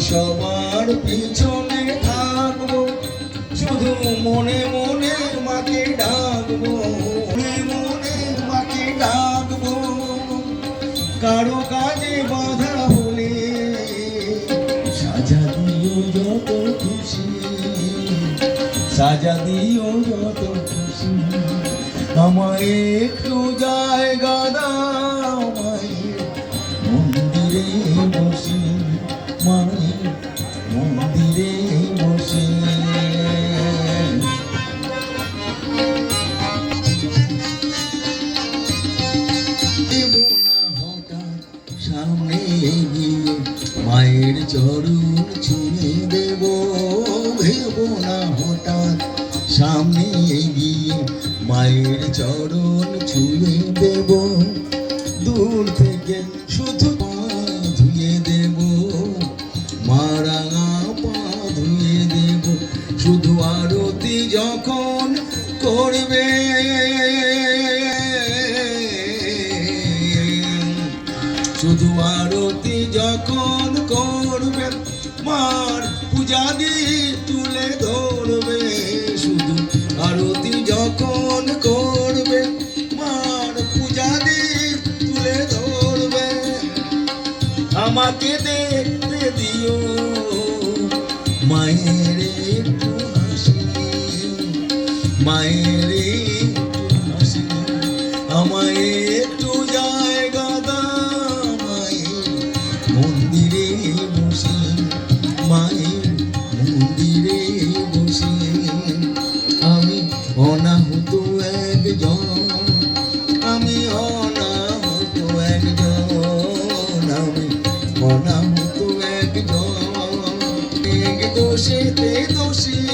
সবার পিছনে থাকব। শুধু মনে মনে মাকে ডাকবো। মনে মনে মাকে ডাকবো। কারও কাজে বাধা হলে সাজা দিও যত খুশি। সাজা দিও যত খুশি। আমায় একটু জায়গা মন্দিরে বসে দেব। ভেব না হঠাৎ সামনে গিয়ে মায়ের চরণ ছুঁয়ে দেব। দূর থেকে শুধু যখন করবে, শুধু আরতি যখন করবে, মার পূজা দিয়ে তুলে ধরবে। শুধু আরতি যখন করবে, মার পূজা দিয়ে তুলে ধরবে। আমাকে দেখতে মায়ের আমায় একটু জায়গা দাও, মায়ের মন্দিরে বসে। মায়ের মন্দিরে বসে। আমি অনাহুত একজন, আমি অনাহুত একজন, আমি অনাহুত একজন। এক দোষেতে দোষী